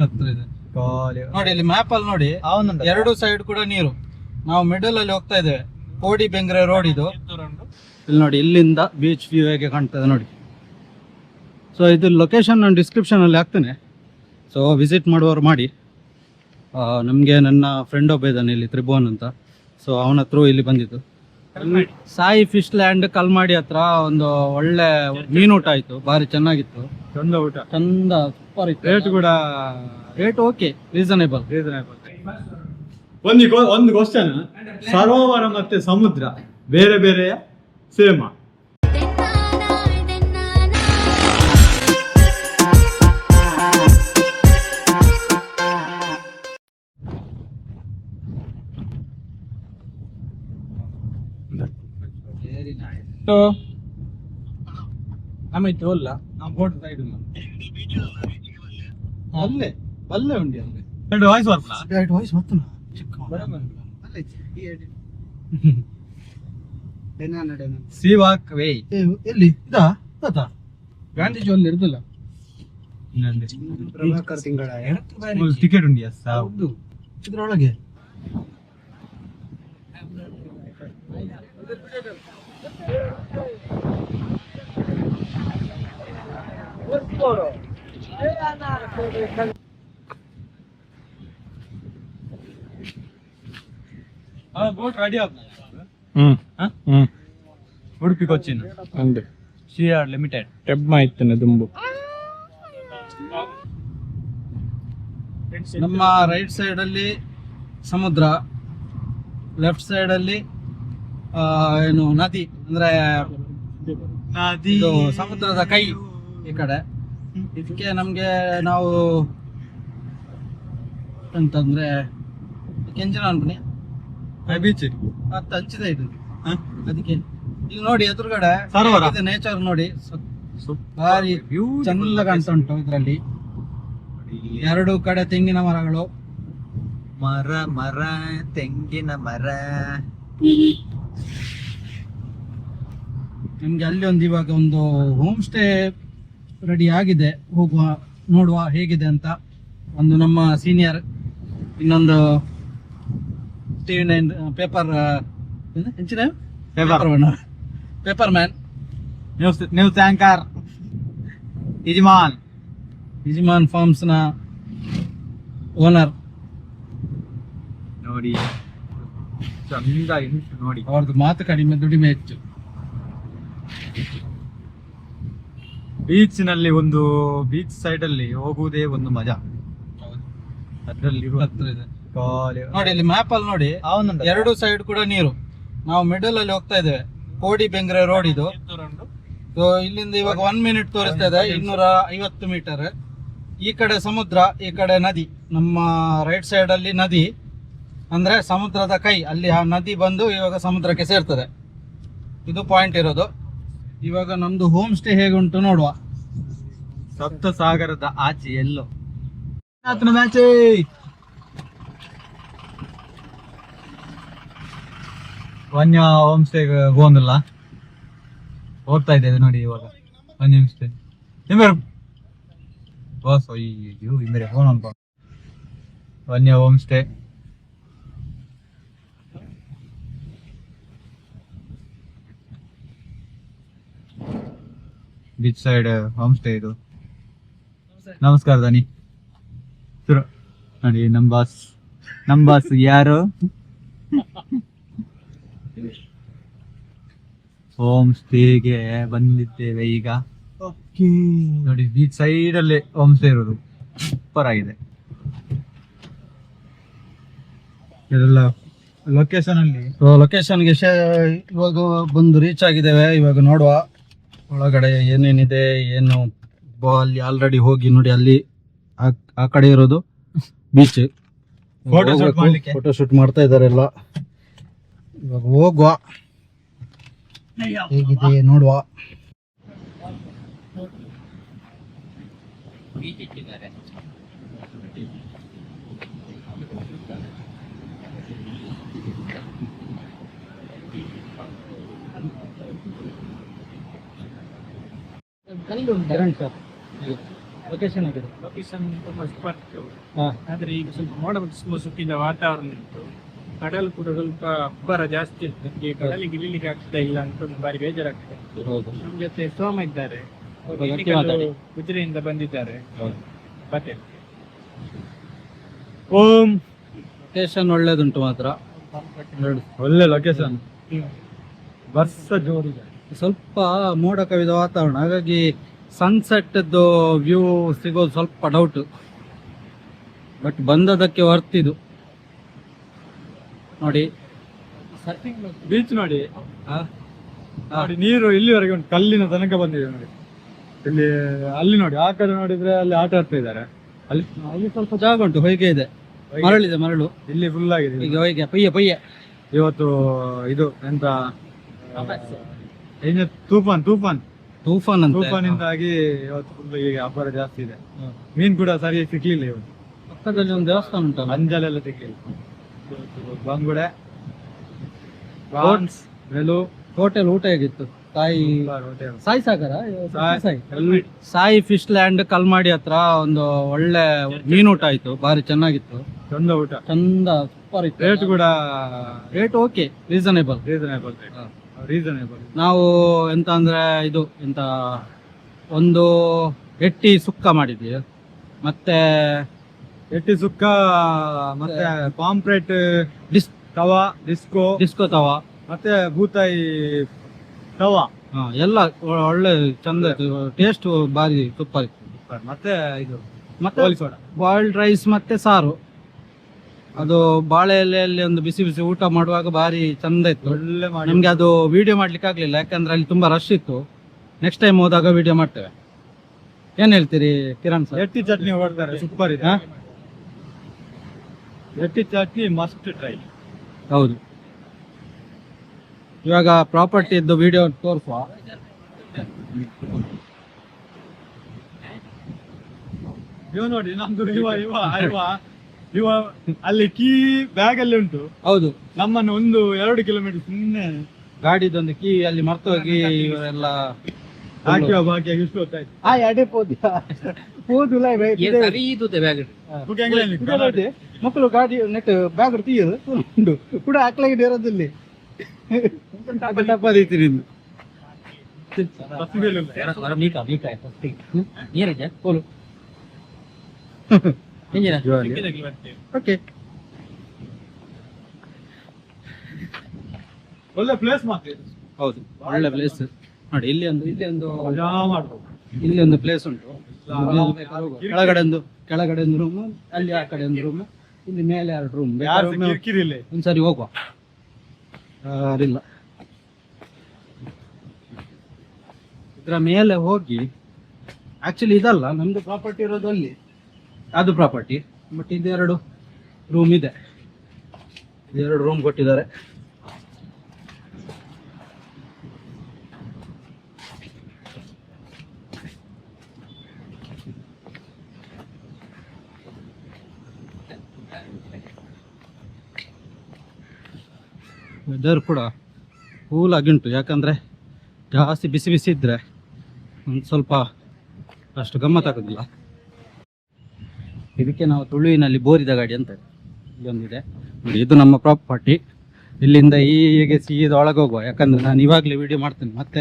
ನೋಡಿ ಇಲ್ಲಿ ಮ್ಯಾಪ್ ಅಲ್ಲಿ ನೋಡಿ ಎರಡು ಸೈಡ್ ಕೂಡ ನೀರು. ನಾವು ಮಿಡಲ್ ಅಲ್ಲಿ ಹೋಗ್ತಾ ಇದ್ದೇವೆ. ಕೋಡಿ ಬೆಂಗ್ರೆ ರೋಡ್ ಇದು. ಇಲ್ಲಿ ನೋಡಿ ಇಲ್ಲಿಂದ ಬೀಚ್ ವ್ಯೂ ಹೇಗೆ ಕಾಣ್ತದೆ ನೋಡಿ. ಸೊ ಇದು ಲೊಕೇಶನ್ ನಾನು ಡಿಸ್ಕ್ರಿಪ್ಷನ್ ಅಲ್ಲಿ ಹಾಕ್ತೇನೆ. ಸೊ ವಿಸಿಟ್ ಮಾಡುವವರು ಮಾಡಿ. ನಮಗೆ ನನ್ನ ಫ್ರೆಂಡ್ ಒಬ್ಬ ಇದ್ದಾನೆ ಇಲ್ಲಿ ತ್ರಿಭುವನ್ ಅಂತ. ಸೊ ಅವನ ಥ್ರೂ ಇಲ್ಲಿ ಬಂದಿದ್ದು. ಸಾಯಿ ಫಿಶ್ ಲ್ಯಾಂಡ್ ಕಲ್ಮಾಡಿ ಹತ್ರ ಒಂದು ಒಳ್ಳೆ ಊಟ ಆಯ್ತು ಭಾರಿ ಚೆನ್ನಾಗಿತ್ತು. ಚಂದ ಊಟ. ಚಂದ ಸೂಪರ್ ಇತ್ತು. ರೇಟ್ ಕೂಡ ರೇಟ್ ಓಕೆ ರೀಸನೇಬಲ್ ಒಂದು ಕೊ- ಒಂದು ಕ್ವಶನ್ ಸರೋವರ ಮತ್ತೆ ಸಮುದ್ರ ಬೇರೆ ಬೇರೆಯ ಸೇಮ. ಆಮೇಲೆ ತೋಲ್ಲ ನಾವು ಬೋಟ್ ಸೈಡ್ ಅಲ್ಲೇ ಅಲ್ಲೇ ಉಂಡಿ ಅಲ್ಲೇ ಎರಡು ವಾಯ್ಸ್ ಬರ್ತಲ್ಲ ಎರಡು ವಾಯ್ಸ್ ಹೊತ್ತು ಸಿ ವಾಕ್ ವೇ ಎಲ್ಲಿ? ಇದಾ? ತಾತ ಗಾಂಧೀಜಿ ಅಲ್ಲಿ ಇರುದಿಲ್ಲ ಪ್ರಭಾಕರ್ ತಿಂಗಳ ಟಿಕೆಟ್ ಉಂಡಿಯಾ ಹೌದು. ಇದ್ರೊಳಗೆ. ಬೋಟ್ ರೆಡಿ ಆದ ಹ್ಮ್ ಹ? ಹ್ಮ್ ಉಡುಪಿ ಕೊಚ್ಚಿನ್ ಅಂದೆ ಸಿ ಆರ್ ಲಿಮಿಟೆಡ್ ಟೆಬ್ಬ ಇತ್ತನೆ ದುಂಬು ನಮ್ಮ ರೈಟ್ ಸೈಡ್ ಅಲ್ಲಿ ಸಮುದ್ರ ಲೆಫ್ಟ್ ಸೈಡ್ ಅಲ್ಲಿ ಆ, ಏನು ನದಿ ಅಂದ್ರೆ ನದಿ. ಇದು ಸಮುದ್ರದ ಕೈ ಈ ಕಡೆ. ಇದಕ್ಕೆ ನಮ್ಗೆ ನಾವು ಅಂತಂದ್ರೆ ಕೆಂಚನ ಅನ್ಬನಿ ಬೀಚ್ ಹತ್ತು ಹಂಚಿದೆ ಇದು. ಅದಕ್ಕೆ ಇಲ್ಲಿ ನೋಡಿ ಎದುರುಗಡೆ ಸರೋವರ. ನೇಚರ್ ನೋಡಿ. ಭಾರಿ ಚಂದ ಕಾಣ್ತಾ ಉಂಟು ಇದರಲ್ಲಿ. ಎರಡು ಕಡೆ ತೆಂಗಿನ ಮರಗಳು. ಮರ ಮರ ತೆಂಗಿನ ಮರ. ನಮ್ಗೆ ಅಲ್ಲಿ ಒಂದು ಇವಾಗ ಒಂದು ಹೋಮ್ ಸ್ಟೇ ರೆಡಿ ಆಗಿದೆ. ಹೋಗುವ ನೋಡುವ ಹೇಗಿದೆ ಅಂತ ಒಂದು ನಮ್ಮ ಸೀನಿಯರ್ ಇನ್ನೊಂದು ಟಿವಿ ನೈನ್ ಪೇಪರ್ ಹೆಂಚಿನ? Paper paper man news news anchor ಯಜಮಾನ್ ಯಜಮಾನ್ ಫಾರ್ಮ್ಸ್ನ ಓನರ್ ನೋಡಿ. ನೋಡಿ. ಅವ್ರದ್ದು ಮಾತು ಕಡಿಮೆ ದುಡಿಮೆ ಹೆಚ್ಚು. ಬೀಚ್ನಲ್ಲಿ ಒಂದು ಬೀಚ್ ಸೈಡ್ ಅಲ್ಲಿ ಹೋಗುವುದೇ ಒಂದು ಮಜಾ. ಅದ್ರಲ್ಲಿ ಹತ್ರ ಇದೆ. ನೋಡಿ ಇಲ್ಲಿ ಮ್ಯಾಪ್ ಅಲ್ಲಿ ನೋಡಿ ಎರಡು ಸೈಡ್ ಕೂಡ ನೀರು. ನಾವು ಮಿಡಲ್ ಅಲ್ಲಿ ಹೋಗ್ತಾ ಇದ್ದೇವೆ. ಕೋಡಿ ಬೆಂಗ್ರೆ ರೋಡ್ ಇದು. ಸೊ ಇಲ್ಲಿಂದ ಇವಾಗ ಒನ್ ಮಿನಿಟ್ ತೋರಿಸ್ತಾ ಇದೆ. ಇನ್ನೂರ ಐವತ್ತು ಮೀಟರ್ ಈ ಕಡೆ ಸಮುದ್ರ ಈ ಕಡೆ ನದಿ. ನಮ್ಮ ರೈಟ್ ಸೈಡ್ ಅಲ್ಲಿ ನದಿ. ಅಂದ್ರೆ ಸಮುದ್ರದ ಕೈ. ಅಲ್ಲಿ ಆ ನದಿ ಬಂದು ಇವಾಗ ಸಮುದ್ರಕ್ಕೆ ಸೇರ್ತದೆ. ಇದು ಪಾಯಿಂಟ್ ಇರೋದು. ಇವಾಗ ನಮ್ದು ಹೋಮ್ ಸ್ಟೇ ಹೇಗುಂಟು ನೋಡುವ. ಸಪ್ತ ಸಾಗರದ ಆಚೆ ಎಲ್ಲೋ. ವನ್ಯ ಹೋಮ್ ಸ್ಟೇ ಹೋಗಿಲ್ಲ ಹೋಗ್ತಾ ಇದ್ದೇವೆ ನೋಡಿ ಇವಾಗ. ವನ್ಯ ಹೋಮ್ ಸ್ಟೇ ನಿಮ್ಗೆ ಬಾಸ್ ಅಯ್ಯೋ, ಇಮ್ಮರೆ ಫೋನ್ ಅನ್ಕೊ ವನ್ಯ home stay beach side home stay ಇದು. ನಮಸ್ಕಾರ ದನಿ. ಶುರು. ನೋಡಿ ನಮ್ ಬಾಸ್ ನಮ್ ಬಾಸ್ ಯಾರು? ಹೋಮ್ ಸ್ಟೇಗೆ ಬಂದಿದ್ದೇವೆ ಈಗ. ನೋಡಿ ಬೀಚ್ ಸೈಡ್ ಅಲ್ಲಿ ಹೋಮ್ ಸ್ಟೇ ಇರೋದು. ಸೂಪರ್ ಆಗಿದೆ. ಇದೆಲ್ಲ ಲೊಕೇಶನ್ ಅಲ್ಲಿ? ಲೊಕೇಶನ್ಗೆ ಇವಾಗ ಬಂದು ರೀಚ್ ಆಗಿದ್ದೇವೆ. ಇವಾಗ ನೋಡುವ. ಒಳಗಡೆ ಏನೇನಿದೆ ಏನು ಬೋ ಅಲ್ಲಿ ಆಲ್ರೆಡಿ ಹೋಗಿ ನೋಡಿ ಅಲ್ಲಿ ಆ- ಆ ಕಡೆ ಇರೋದು ಬೀಚ್ ಫೋಟೋಶೂಟ್ shoot ಮಾಡ್ಲಿಕ್ಕೆ. ಫೋಟೋ ಶೂಟ್ ಮಾಡ್ತಾ ಇದ್ದಾರೆ ಎಲ್ಲ. ಇವಾಗ ಹೋಗುವ. ಹೇಗಿದೆ ನೋಡುವ. ಲೊಕೇಶನ್ ಆಗಿದೆ ಲೊಕೇಶನ್ ತುಂಬಾ ಸ್ಪಾಟ್ ಹಾಂ. ಆದ್ರೆ ಈಗ ಸ್ವಲ್ಪ ಮೋಡ ಸುತ್ತಿದ ವಾತಾವರಣ ಇತ್ತು ಕಡಲು ಕೂಡ ಸ್ವಲ್ಪ ಅಬ್ಬರ ಜಾಸ್ತಿ ಇತ್ತು ನಮ್ಗೆ ಕಡಲಿಗೆ ಇಳಿಲಿಕ್ಕೆ ಆಗ್ತಾ ಇಲ್ಲ ಅಂತ ಒಂದು ಬಾರಿ ಬೇಜಾರಾಗ್ತದೆ ಹೌದು. ನಮ್ಮ ಜೊತೆ ಸೋಮ ಇದ್ದಾರೆ. ಅವ್ರು ಗಟ್ಟಿ ಇಲ್ಲಿಗಲ್ಲು ಮಾತಾಡಿ. ಗುಜರಿಯಿಂದ ಬಂದಿದ್ದಾರೆ. ಪಟೇಲ್. ಓಂ. ಲೊಕೇಶನ್ ಒಳ್ಳೇದುಂಟು ಮಾತ್ರ. ಒಳ್ಳೆ ಲೊಕೇಶನ್ ಬರ್ಸ ಜೋರಿದೆ. ಸ್ವಲ್ಪ ಮೋಡ ಕವಿದ ವಾತಾವರಣ. ಹಾಗಾಗಿ ಸನ್ಸೆಟ್ದು ವ್ಯೂ ಸಿಗೋದು ಸ್ವಲ್ಪ ಡೌಟ್ ಬಟ್ ಬಂದದಕ್ಕೆ ವರ್ತ್ ಇದು. ನೋಡಿ. ಬೀಚ್ ನೋಡಿ. ನೋಡಿ ನೀರು ಇಲ್ಲಿವರೆಗೆ ಉಂಟು. ಕಲ್ಲಿನ ತನಕ ಬಂದಿದೆ ನೋಡಿ. ಇಲ್ಲಿ ಅಲ್ಲಿ ನೋಡಿ. ಆ ಕಡೆ ನೋಡಿದ್ರೆ ಅಲ್ಲಿ ಆಟ ಆಡ್ತಾ ಇದ್ದಾರೆ. ಅಲ್ಲಿ ಅಲ್ಲಿ ಸ್ವಲ್ಪ ಜಾಗ ಉಂಟು. ಹೊಯ್ಗೆ ಇದೆ. ಮರಳಿದೆ ಮರಳು. ಇಲ್ಲಿ ಫುಲ್ ಆಗಿದೆ. ಈಗ ಹೊಯ್ಗೆ ಪಯ್ಯ ಪಯ್ಯ. ಇವತ್ತು ಇದು ಎಂತ? ಏನು ತೂಫಾನ್ ತೂಫಾನ್. ತೂಫಾನ್ ಅಂತ ತೂಫಾನಿಂದಾಗಿ ಇವತ್ತು ಈಗ ಅಬ್ಬರ ಜಾಸ್ತಿ ಇದೆ. ಮೀನ್ ಕೂಡ ಸರಿಯಾಗಿ ಸಿಗ್ಲಿಲ್ಲ ಇವತ್ತು. ಪಕ್ಕದಲ್ಲಿ ಒಂದು ದೇವಸ್ಥಾನ ಉಂಟು ಅಂಜಲೆಲ್ಲ ಸಿಗ್ಲಿಲ್ಲ ಇವತ್ತು ಬಂಗುಡೆ ಪ್ರಾನ್ಸ್ ಹೋಟೆಲ್ ಊಟ ಹೇಗಿತ್ತು? ತಾಯಿ ಹೋಟೆಲ್ ಸಾಯಿ ಸಾಗರ? ಸಾಯಿ- ಸಾಯಿ ಎಲ್ಲಿ ಸಾಯಿ ಫಿಶ್ ಲ್ಯಾಂಡ್ ಕಲ್ಮಾಡಿ ಹತ್ರ ಒಂದು ಒಳ್ಳೆ ಮೀನೂಟ ಆಯ್ತು. ಬಾರಿ ಚೆನ್ನಾಗಿತ್ತು. ಚಂದ ಊಟ. ಚಂದ ಸೂಪರ್ ಇತ್ತು. ರೇಟ್ ಕೂಡ rate okay reasonable reasonable reasonable ನಾವು ಎಂತ ಅಂದರೆ ಇದು ಎಂತ ಒಂದು ಎಟ್ಟಿ ಸುಕ್ಕ ಮಾಡಿದ್ವಿ. ಮತ್ತೆ ಎಟ್ಟಿ ಸುಕ್ಕ ಮತ್ತೆ ಪಾಂಪ್ರೇಟ್ ಡಿಸ್ ತವಾ ಡಿಸ್ಕೋ. ಡಿಸ್ಕೋ ತವಾ. ಮತ್ತೆ ಭೂತಾಯಿ ತವಾ. ಹಾ, ಎಲ್ಲ ಒಳ್ಳೆ ಚಂದ ಟೇಸ್ಟ್ ಬಾರಿ ಸೂಪರ್ ಇತ್ತು. ಮತ್ತೆ ಇದು ಮತ್ತೆ ಬಾಯ್ಲ್ಡ್ ರೈಸ್ ಮತ್ತೆ ಸಾರು. ಅದು ಬಾಳೆ ಎಲೆಯಲ್ಲಿ ಒಂದು ಬಿಸಿ ಬಿಸಿ ಊಟ ಮಾಡುವಾಗ ಬಾರಿ ಚಂದ ಇತ್ತು. ಒಳ್ಳೆ ನಮ್ಗೆ ಅದು ವಿಡಿಯೋ ಮಾಡ್ಲಿಕ್ಕೆ ಆಗ್ಲಿಲ್ಲ ಯಾಕಂದ್ರೆ ಅಲ್ಲಿ ತುಂಬಾ ರಶ್ ಇತ್ತು. ನೆಕ್ಸ್ಟ್ ಟೈಮ್ ಹೋದಾಗ ವಿಡಿಯೋ ಮಾಡ್ತೇವೆ. ಏನ್ ಹೇಳ್ತೀರಿ ಕಿರಣ್ ಸರ್? ಎಟ್ಟಿ ಚಟ್ನಿ ಹೊಡ್ತಾರೆ ಸೂಪರ್ ಇದೆ? ಎಟ್ಟಿ ಚಟ್ನಿ ಮಸ್ಟ್ ಟ್ರೈ ಹೌದು. ಇವಾಗ ಪ್ರಾಪರ್ಟಿ ಇದ್ದು ವಿಡಿಯೋ ತೋರಿಸುವ. ನೋಡಿ ನಮ್ದು ಇವ ಇವ. ಇವ ಅಲ್ಲಿ ಕೀ ಬ್ಯಾಗ್ ಅಲ್ಲಿ ಉಂಟು. ಹೌದು. ನಮ್ಮನ್ನು ಒಂದು ಎರಡು ಕಿಲೋಮೀಟರ್ ಸುಮ್ಮನೆ ಗಾಡಿದೊಂದು ಕೀ ಅಲ್ಲಿ ಮರ್ತೋಗಿ ಇವರೆಲ್ಲ ಹಾಕಿವ ಹೊತ್ತಾಯ್ತು ಆ. ಮಕ್ಕಳು ಗಾಡಿ ನೆಟ್ ಬ್ಯಾಗ್ ತೀಯದು ಉಂಡು ಕೂಡ ಹಾಕ್ಲಾಗಿದೆ ಇರೋದಿಲ್ಲ ತಪ್ಪದೈತಿ ನಿಂದು. ಬಸ್ ಮೇಲೆ ಉಂಟು. ಪೋಲು ಬರ್ತೇವೆ ಓಕೆ ಒಳ್ಳೆ ಪ್ಲೇಸ್ ಮಾತ್ರ. ಹೌದು ಒಳ್ಳೆ ಪ್ಲೇಸ್ ನೋಡಿ ಇಲ್ಲಿ ಒಂದು ಇಲ್ಲಿ ಒಂದು ಇಲ್ಲಿ ಒಂದು ಪ್ಲೇಸ್ ಉಂಟು. ಕೆಳಗಡೆ ಒಂದು ಕೆಳಗಡೆ ಒಂದು ರೂಮ್ ಅಲ್ಲಿ ಆ ಕಡೆ ಒಂದು ರೂಮ್ ಇಲ್ಲಿ ಮೇಲೆ ಎರಡು ರೂಮ್ ಯಾರು ಕಿರಿಕಿರಿ ಇಲ್ಲ? ಒಂದ್ಸರಿ ಹೋಗುವ. ಯಾರಿಲ್ಲ. ಇದರ ಮೇಲೆ ಹೋಗಿ ಆಕ್ಚುಲಿ ಇದಲ್ಲ ನಮ್ದು ಪ್ರಾಪರ್ಟಿ ಇರೋದು ಅಲ್ಲಿ. ಅದು ಪ್ರಾಪರ್ಟಿ ಬಟ್ ಇದೆರಡು ರೂಮ್ ಇದೆ. ಎರಡು ರೂಮ್ ಕೊಟ್ಟಿದ್ದಾರೆ. ವೆದರ್ ಕೂಡ ಕೂಲ್ ಆಗಿ ಉಂಟು ಯಾಕಂದರೆ ಜಾಸ್ತಿ ಬಿಸಿ ಬಿಸಿ ಇದ್ದರೆ ಒಂದು ಸ್ವಲ್ಪ ಅಷ್ಟು ಗಮ್ಮತ್ತಾಗೋದಿಲ್ಲ ಇದಕ್ಕೆ ನಾವು ತುಳುವಿನಲ್ಲಿ ಬೋರಿದ ಗಾಡಿ ಅಂತ ಇಲ್ಲೊಂದಿದೆ ನೋಡಿ, ಇದು ನಮ್ಮ ಪ್ರಾಪರ್ಟಿ. ಇಲ್ಲಿಂದ ಈ ಹೀಗೆ ಸೀದಾ ಒಳಗೆ ಹೋಗುವ ಯಾಕಂದರೆ ನಾನು ಇವಾಗಲೇ ವಿಡಿಯೋ ಮಾಡ್ತೇನೆ. ಮತ್ತೆ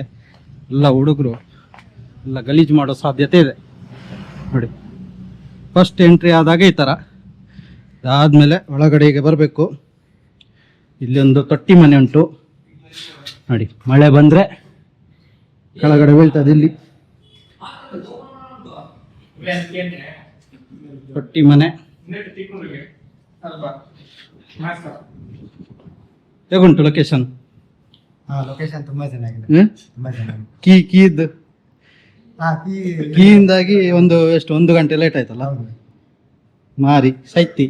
ಎಲ್ಲ ಹುಡುಗರು ಎಲ್ಲ ಗಲೀಜು ಮಾಡೋ ಸಾಧ್ಯತೆ ಇದೆ. ನೋಡಿ ಫಸ್ಟ್ ಎಂಟ್ರಿ ಆದಾಗ ಈ ಥರ ಅದಾದಮೇಲೆ ಒಳಗಡೆಗೆ ಬರಬೇಕು. ಇಲ್ಲೊಂದು ತೊಟ್ಟಿ ಮನೆ ಉಂಟು. ನೋಡಿ, ಮಳೆ ಬಂದ್ರೆ ಕೆಳಗಡೆ ಬೀಳ್ತದೆ ಇಲ್ಲಿ. ತೊಟ್ಟಿ ಮನೆ. ಹೇಗುಂಟು ಲೊಕೇಶನ್ ಹಾ ಲೊಕೇಶನ್ ತುಂಬಾ ಚೆನ್ನಾಗಿದೆ. ತುಂಬಾ ಚೆನ್ನಾಗಿದೆ. ಕೀ ಈ ಕೀಯಿಂದಾಗಿ ಒಂದು ಎಷ್ಟು ಒಂದು ಗಂಟೆ ಲೇಟ್ ಆಯ್ತಲ್ಲ? ಮಾರಿ ಸೈತಿ.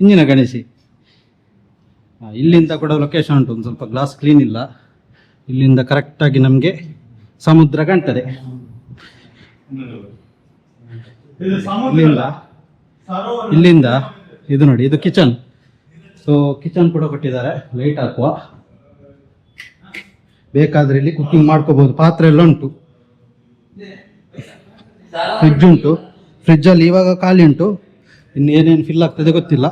ಇಂಜಿನ ಗಣೇಶಿ. ಹಾ, ಇಲ್ಲಿಂದ ಕೂಡ ಲೊಕೇಶನ್ ಉಂಟು. ಒಂದು ಸ್ವಲ್ಪ ಗ್ಲಾಸ್ ಕ್ಲೀನ್ ಇಲ್ಲ. ಇಲ್ಲಿಂದ ಕರೆಕ್ಟಾಗಿ ನಮಗೆ ಸಮುದ್ರ ಕಾಣ್ತದೆ. ಇಲ್ಲಿಂದ? ಇಲ್ಲಿಂದ? ಇದು. ನೋಡಿ ಇದು ಕಿಚನ್. ಸೊ ಕಿಚನ್ ಕೂಡ ಕೊಟ್ಟಿದ್ದಾರೆ. ಲೈಟ್ ಹಾಕುವ. ಬೇಕಾದ್ರೆ ಇಲ್ಲಿ ಕುಕಿಂಗ್ ಮಾಡ್ಕೋಬಹುದು. ಪಾತ್ರೆ ಎಲ್ಲ ಉಂಟು. ಫ್ರಿಡ್ಜ್ ಉಂಟು. ಫ್ರಿಡ್ಜಲ್ಲಿ ಇವಾಗ ಖಾಲಿ ಉಂಟು. ಇನ್ನು ಏನೇನು ಫಿಲ್ ಆಗ್ತದೆ ಗೊತ್ತಿಲ್ಲ.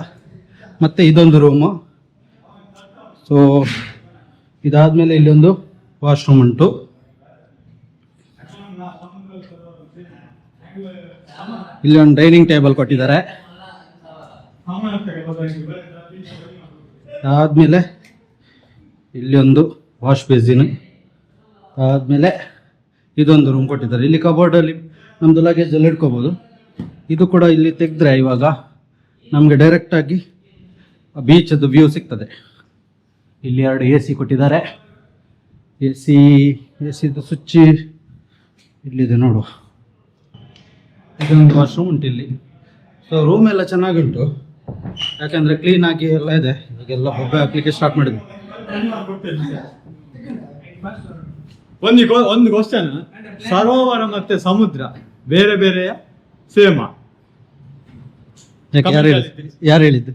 ಮತ್ತೆ ಇದೊಂದು ರೂಮು ಸೊ ಇದಾದಮೇಲೆ ಇಲ್ಲೊಂದು ವಾಶ್ರೂಮ್ ಉಂಟು. ಇಲ್ಲಿ ಒಂದು ಡೈನಿಂಗ್ ಟೇಬಲ್ ಕೊಟ್ಟಿದ್ದಾರೆ. ಆದಮೇಲೆ ಇಲ್ಲಿ ಒಂದು ವಾಶ್ ಬೇಸಿನ್. ಆದಮೇಲೆ ಇದೊಂದು ರೂಮ್ ಕೊಟ್ಟಿದ್ದಾರೆ. ಇಲ್ಲಿ ಕಬೋರ್ಡಲ್ಲಿ ನಮ್ಮದು ಲಗೇಜ್ ಎಲ್ಲ ಇಟ್ಕೋಬೋದು. ಇದು ಕೂಡ ಇಲ್ಲಿ ತೆಗೆದ್ರೆ ಇವಾಗ ನಮಗೆ ಡೈರೆಕ್ಟಾಗಿ ಬೀಚದ್ದು ವ್ಯೂ ಸಿಗ್ತದೆ. ಇಲ್ಲಿ ಎರಡು ಎ ಸಿ ಕೊಟ್ಟಿದ್ದಾರೆ. ಎ ಸಿ ಎ ಸಿದು ಸ್ವಿಚ್ ಇಲ್ಲಿದೆ ನೋಡು. ಇದೊಂದು ವಾಶ್ರೂಮ್ ಉಂಟು ಇಲ್ಲಿ. ಸೊ ರೂಮ್ ಎಲ್ಲ ಚೆನ್ನಾಗುಂಟು. ಕ್ಲೀನ್ ಆಗಿ ಎಲ್ಲ ಇದೆ. ಈಗೆಲ್ಲ ಹೊಬ್ಬೆ ಹಾಕ್ಲಿಕ್ಕೆ ಸ್ಟಾರ್ಟ್ ಮಾಡಿದ್ವಿ. ಒಂದು ಒಂದು ಕ್ವಶನ್ ಸರೋವರ ಮತ್ತೆ ಸಮುದ್ರ ಬೇರೆ ಬೇರೆಯ ಸೇಮ ಯಾಕೆ ಯಾರು ಹೇಳಿದ್ದು? ಯಾರು ಹೇಳಿದ್ದು?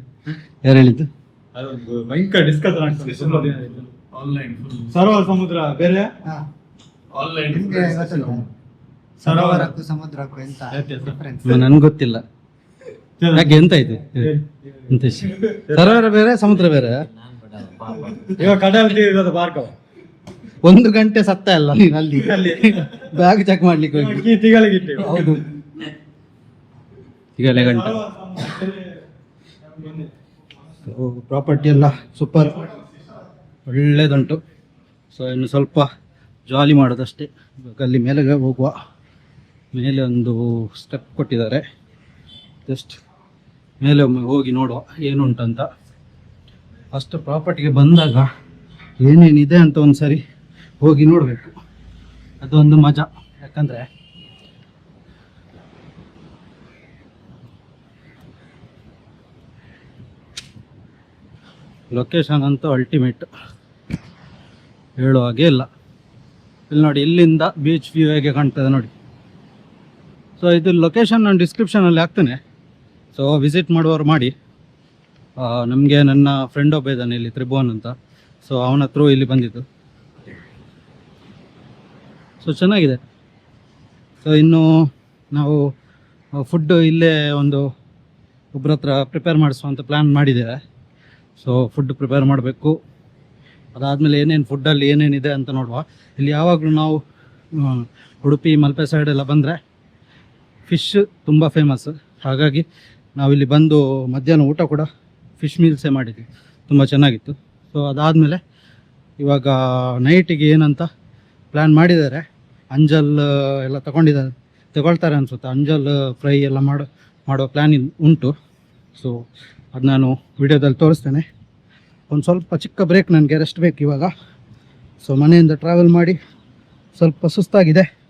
ಯಾರು ಹೇಳಿದ್ದು? ಅದೊಂದು ಭಯಂಕರ ಡಿಸ್ಕಷನ್ ಆಗ್ತದೆ. ತುಂಬಾ ದಿನ ಆಯ್ತು. ಸರೋವರ ಸಮುದ್ರ ಬೇರೆ? ಆನ್ಲೈನ್? ಸರೋವರಕ್ಕೂ ಸಮುದ್ರಕ್ಕೂ ಎಂತ? ಡಿಫರೆನ್ಸ್ ನನ್ಗೆ ಗೊತ್ತಿಲ್ಲ. ಯಾಕೆ ಎಂತ ಇದೆ? ಎಂತ ವಿಷಯ? ಸರೋವರ ಬೇರೆ ಸಮುದ್ರ ಬೇರೆ? ಇವಾಗ ಕಡಲ ತೀರದ ಪಾರ್ಕವ ಒಂದು ಗಂಟೆ ಸತ್ತ ಅಲ್ಲ ನೀನು ಅಲ್ಲಿ. ಅಲ್ಲಿ. ಬ್ಯಾಗ್ ಚೆಕ್ ಮಾಡ್ಲಿಕ್ಕೆ ಹೋಗಿ. ತಿಗಳಿಗಿಟ್ಟು ಹೌದು. ಈಗಲೇ ಗಂಟೆ. ಪ್ರಾಪರ್ಟಿ ಎಲ್ಲ ಸೂಪರ್ ಒಳ್ಳೇದುಂಟು. ಸೊ ಇನ್ನು ಸ್ವಲ್ಪ ಜಾಲಿ ಮಾಡೋದಷ್ಟೇ. ಇವಾಗ ಅಲ್ಲಿ ಮೇಲೆ ಹೋಗುವ. ಮೇಲೆ ಒಂದು ಸ್ಟೆಪ್ ಕೊಟ್ಟಿದ್ದಾರೆ. ಜಸ್ಟ್ ಮೇಲೆ ಒಮ್ಮೆ ಹೋಗಿ ನೋಡುವ ಏನುಂಟಂತ. ಫಸ್ಟ್ ಪ್ರಾಪರ್ಟಿಗೆ ಬಂದಾಗ ಏನೇನಿದೆ ಅಂತ ಒಂದು ಸರಿ ಹೋಗಿ ನೋಡಬೇಕು. ಅದೊಂದು ಮಜಾ. ಯಾಕಂದರೆ ಲೊಕೇಶನ್ ಅಂತೂ ಅಲ್ಟಿಮೇಟ್ ಹೇಳುವ ಹಾಗೆ ಇಲ್ಲ. ಇಲ್ಲಿ ನೋಡಿ, ಇಲ್ಲಿಂದ ಬೀಚ್ ವ್ಯೂ ಹೇಗೆ ಕಾಣ್ತದೆ ನೋಡಿ. ಸೊ ಇದು ಲೊಕೇಶನ್ ನಾನು ಡಿಸ್ಕ್ರಿಪ್ಷನಲ್ಲಿ ಹಾಕ್ತೇನೆ. ಸೊ ವಿಸಿಟ್ ಮಾಡುವವರು ಮಾಡಿ. ನಮಗೆ ನನ್ನ ಫ್ರೆಂಡ್ ಒಬ್ಬ ಇದ್ದಾನೆ ಇಲ್ಲಿ, ತ್ರಿಭುವನ್ ಅಂತ. ಸೊ ಅವನ ಥ್ರೂ ಇಲ್ಲಿ ಬಂದಿತ್ತು ಸೊ ಚೆನ್ನಾಗಿದೆ. ಸೊ ಇನ್ನು ನಾವು ಫುಡ್ ಇಲ್ಲೇ ಒಂದು ಒಬ್ಬರ ಹತ್ರ ಪ್ರಿಪೇರ್ ಮಾಡಿಸುವಂತ ಪ್ಲ್ಯಾನ್ ಮಾಡಿದ್ದೇವೆ. ಸೊ ಫುಡ್ ಪ್ರಿಪೇರ್ ಮಾಡಬೇಕು. ಅದಾದಮೇಲೆ ಏನೇನು ಫುಡ್ಡಲ್ಲಿ ಏನೇನಿದೆ ಅಂತ ನೋಡುವ. ಇಲ್ಲಿ ಯಾವಾಗಲೂ ನಾವು ಉಡುಪಿ, ಮಲ್ಪೆ ಸೈಡೆಲ್ಲ ಬಂದರೆ ಫಿಶ್ ತುಂಬ ಫೇಮಸ್ ಹಾಗಾಗಿ ನಾವಿಲ್ಲಿ ಬಂದು ಮಧ್ಯಾಹ್ನ ಊಟ ಕೂಡ ಫಿಶ್ ಮೀಲ್ಸೇ ಮಾಡಿದ್ವಿ. ತುಂಬ ಚೆನ್ನಾಗಿತ್ತು. ಸೊ ಅದಾದಮೇಲೆ ಇವಾಗ ನೈಟಿಗೆ ಏನಂತ ಪ್ಲ್ಯಾನ್ ಮಾಡಿದ್ದಾರೆ. ಅಂಜಲ್ ಎಲ್ಲ ತಗೊಂಡಿದ್ದಾರೆ. ತಗೊಳ್ತಾರೆ ಅನಿಸುತ್ತೆ. ಅಂಜಲ್ ಫ್ರೈ ಎಲ್ಲ ಮಾಡೋ ಮಾಡೋ ಪ್ಲ್ಯಾನ್ ಉಂಟು. ಸೊ ಅದು ನಾನು ವಿಡಿಯೋದಲ್ಲಿ ತೋರಿಸ್ತೇನೆ. ಒಂದು ಸ್ವಲ್ಪ ಚಿಕ್ಕ ಬ್ರೇಕ್ ನನಗೆ ರೆಸ್ಟ್ ಬೇಕು ಇವಾಗ. ಸೊ ಮನೆಯಿಂದ ಟ್ರಾವೆಲ್ ಮಾಡಿ ಸ್ವಲ್ಪ ಸುಸ್ತಾಗಿದೆ.